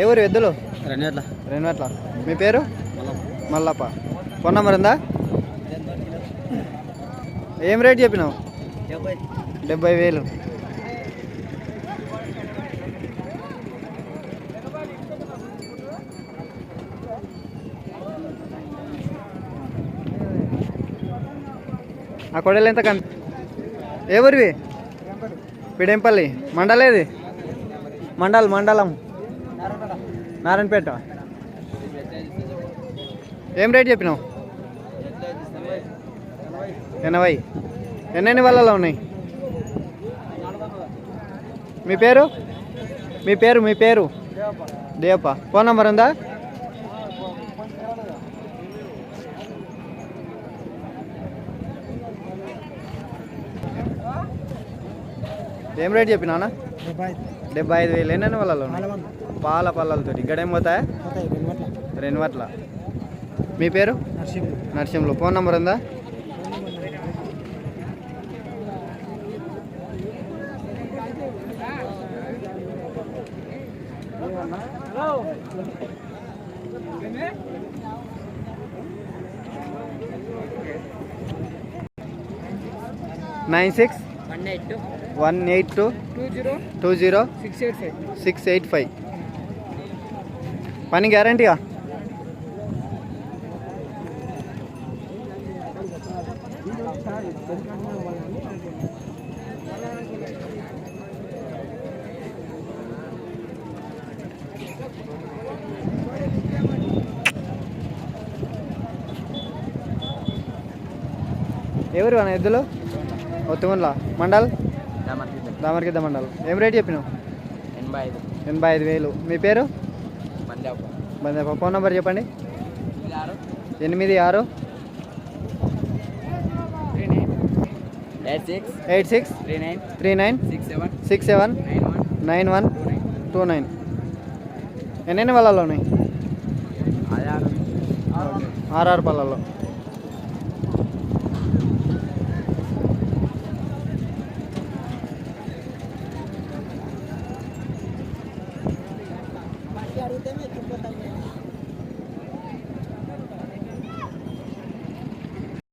ఏ ఊరు ఎద్దులు? రెండు రెండట్ల మీ పేరు? మల్లప్ప. ఫోన్ నెంబర్ ఉందా? ఏం రేట్ చెప్పినావు? డెబ్బై. వేలు. ఆ కొడలు ఎంత కన్ ఏ ఊరివి? పిడేంపల్లి మండలేది? మండల్ మండలం. నారాయణపేట. ఏం రేట్ చెప్పినావు? ఎనభై. ఎన్నెన్ని వాళ్ళలో ఉన్నాయి? మీ పేరు? మీ పేరు మీ పేరు? దేవప్ప. ఫోన్ నెంబర్ ఉందా? ఏం రేట్ చెప్పినావునా డెబ్బై ఐదు వేలు. ఎన్నెన్ని వాళ్ళలో పాల పళ్ళలతో ఇక్కడ ఏం పోతాయా? రెండు వట్ల. మీ పేరు? నరసింహులు. ఫోన్ నంబర్ ఉందా? Nine six? One eight two. One eight two two zero two zero six eight five six eight five పని గ్యారంటీగా ఎవరు అన్న ఎద్దులు? ఒత్తుగుండ్ల మండల్? దామర్కిద్ద. మండల్. ఏం రేట్ చెప్పినావు? ఎనభై ఐదు. ఎనభై ఐదు వేలు. మీ పేరు? పంజాబ్ బంద ఫోన్ నెంబర్ చెప్పండి. ఎనిమిది ఆరు. Three nine eight six. Eight six. Three nine. Three nine. Six seven. Six seven. Nine one. Nine one. Two nine. ఎన్నెన్ని వాళ్ళలో ఉన్నాయి అది ఆరు ఆర్ఆర్ పళ్ళల్లో